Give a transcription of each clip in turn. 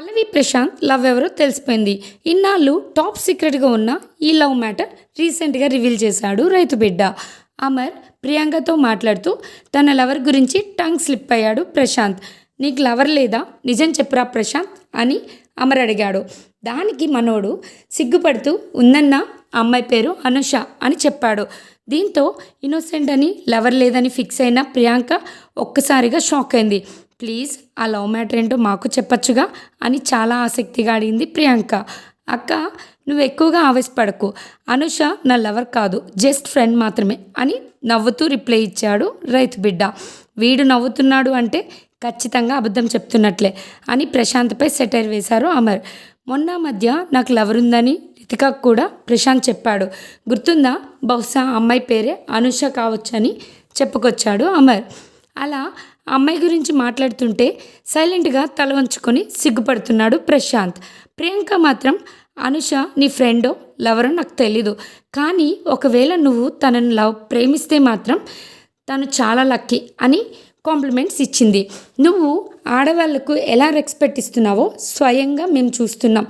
పల్లవి Prashanth love ఎవరో తెలిసిపోయింది. ఇన్నాళ్ళు టాప్ సీక్రెట్గా ఉన్న ఈ లవ్ మ్యాటర్ రీసెంట్గా రివీల్ చేశాడు రైతు బిడ్డ. అమర్ ప్రియాంకతో మాట్లాడుతూ తన లవర్ గురించి టంగ్ స్లిప్ అయ్యాడు ప్రశాంత్. నీకు లవర్ లేదా? నిజం చెప్పురా ప్రశాంత్? అని అమర్ అడిగాడు. దానికి మనోడు సిగ్గుపడుతూ ఉందన్న? అమ్మాయి పేరు అనుష అని చెప్పాడు. దీంతో ఇన్నోసెంట్ అని లవర్ లేదని ఫిక్స్ అయిన ప్రియాంక ఒక్కసారిగా షాక్ అయింది. ప్లీజ్ ఆ లవ్ మ్యాటర్ ఏంటో మాకు చెప్పచ్చుగా అని చాలా ఆసక్తిగా అడిగింది ప్రియాంక. అక్క నువ్వు ఎక్కువగా ఆవేశపడకు. అనుష నా లవర్ కాదు జస్ట్ ఫ్రెండ్ మాత్రమే అని నవ్వుతూ రిప్లై ఇచ్చాడు రైతు బిడ్డ. వీడు నవ్వుతున్నాడు అంటే ఖచ్చితంగా అబద్ధం చెప్తున్నట్లే అని ప్రశాంత్పై సెటైర్ వేశారు అమర్. మొన్న మధ్య నాకు లవర్ ఉందని రితికా కూడా ప్రశాంత్ చెప్పాడు. గుర్తుందా? బహుశా అమ్మాయి పేరే అనుష కావచ్చని చెప్పుకొచ్చాడు అమర్. అలా అమ్మాయి గురించి మాట్లాడుతుంటే సైలెంట్గా తల వంచుకొని సిగ్గుపడుతున్నాడు ప్రశాంత్. ప్రియాంక మాత్రం అనుష నీ ఫ్రెండో? లవరో? నాకు తెలీదు. కానీ ఒకవేళ నువ్వు తనను లవ్ ప్రేమిస్తే మాత్రం తను చాలా లక్కీ అని కాంప్లిమెంట్స్ ఇచ్చింది. నువ్వు ఆడవాళ్ళకు ఎలా రెస్పెక్ట్ ఇస్తున్నావో? స్వయంగా మేము చూస్తున్నాం.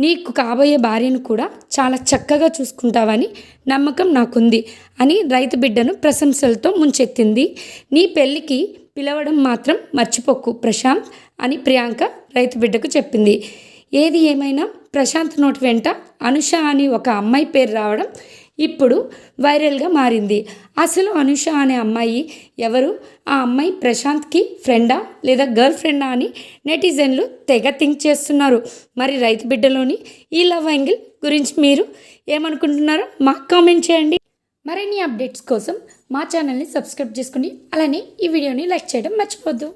నీకు కాబోయే భార్యను కూడా చాలా చక్కగా చూసుకుంటావని నమ్మకం నాకుంది అని రైతు బిడ్డను ప్రశంసలతో ముంచెత్తింది. నీ పెళ్ళికి పిలవడం మాత్రం మర్చిపోకు ప్రశాంత్ అని ప్రియాంక రైతు బిడ్డకు చెప్పింది. ఏది ఏమైనా ప్రశాంత్ నోటి వెంట అనుష అని ఒక అమ్మాయి పేరు రావడం ఇప్పుడు వైరల్గా మారింది. అసలు అనుష అనే అమ్మాయి ఎవరు? ఆ అమ్మాయి ప్రశాంత్కి ఫ్రెండా లేదా గర్ల్ ఫ్రెండా అని నెటిజన్లు తెగ థింక్ చేస్తున్నారు. మరి రైతు బిడ్డలోని ఈ లవ్ యాంగిల్ గురించి మీరు ఏమనుకుంటున్నారో మాకు కామెంట్ చేయండి. మరిన్ని అప్డేట్స్ కోసం మా ఛానల్ని సబ్స్క్రైబ్ చేసుకుని అలానే ఈ వీడియోని లైక్ చేయడం మర్చిపోద్దు